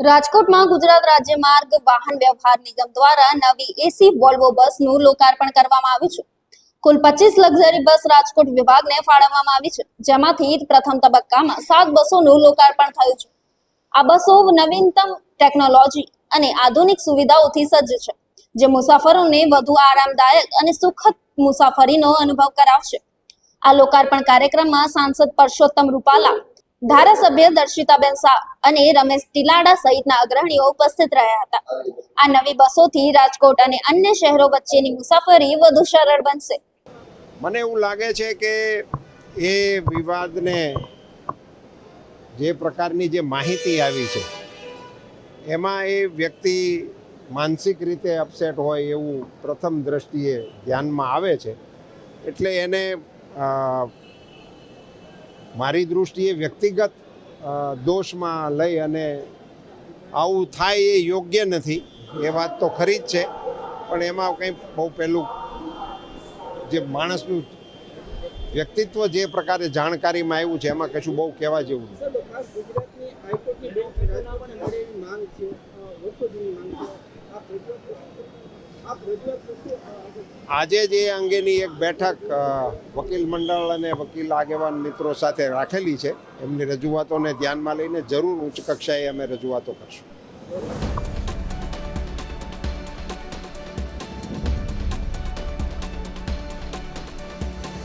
રાજકોટમાં ગુજરાત રાજ્ય માર્ગ વાહન વ્યવહાર નિગમ દ્વારા નવી એસી વોલ્વો બસનું લોકાર્પણ કરવામાં આવ્યું છે. કુલ પચીસ લક્ઝરી બસ રાજકોટ વિભાગને ફાળવવામાં આવી છે, જેમાંથી પ્રથમ તબક્કામાં સાત બસોનું લોકાર્પણ થયું છે. આ બસો નવીનતમ ટેકનોલોજી અને આધુનિક સુવિધાઓથી સજ્જ છે, જે મુસાફરોને વધુ આરામદાયક અને સુખદ મુસાફરીનો અનુભવ કરાવશે. આ લોકાર્પણ કાર્યક્રમમાં સાંસદ પરસોત્તમ રૂપાલા ધારાસભ્ય દર્શિતાબેન શાહ અને રમેશ ટીલાડા સહિતના અગ્રણીઓ ઉપસ્થિત રહ્યા હતા. આ નવી બસોથી રાજકોટ અને અન્ય શહેરો વચ્ચેની મુસાફરી વધુ સરળ બનશે. મને એવું લાગે છે કે એ વિવાદને જે પ્રકારની જે માહિતી આવી છે, એમાં એ વ્યક્તિ માનસિક રીતે અપસેટ હોય એવું પ્રથમ દ્રષ્ટિએ ધ્યાનમાં આવે છે. એટલે એને મારી દૃષ્ટિએ વ્યક્તિગત દોષમાં લઈ અને આવું થાય એ યોગ્ય નથી, એ વાત તો ખરી જ છે. પણ એમાં કંઈ બહુ પહેલું જે માણસનું વ્યક્તિત્વ જે પ્રકારે જાણકારીમાં આવ્યું છે, એમાં કશું બહુ કહેવા જેવું નથી. આજે જ અંગેની એક બેઠક વકીલ મંડળ અને વકીલ આગેવાન મિત્રો સાથે રાખેલી છે, એમની રજૂઆતોને ધ્યાનમાં લઈને જરૂર ઉચ્ચ કક્ષાએ અમે રજૂઆતો કરશું.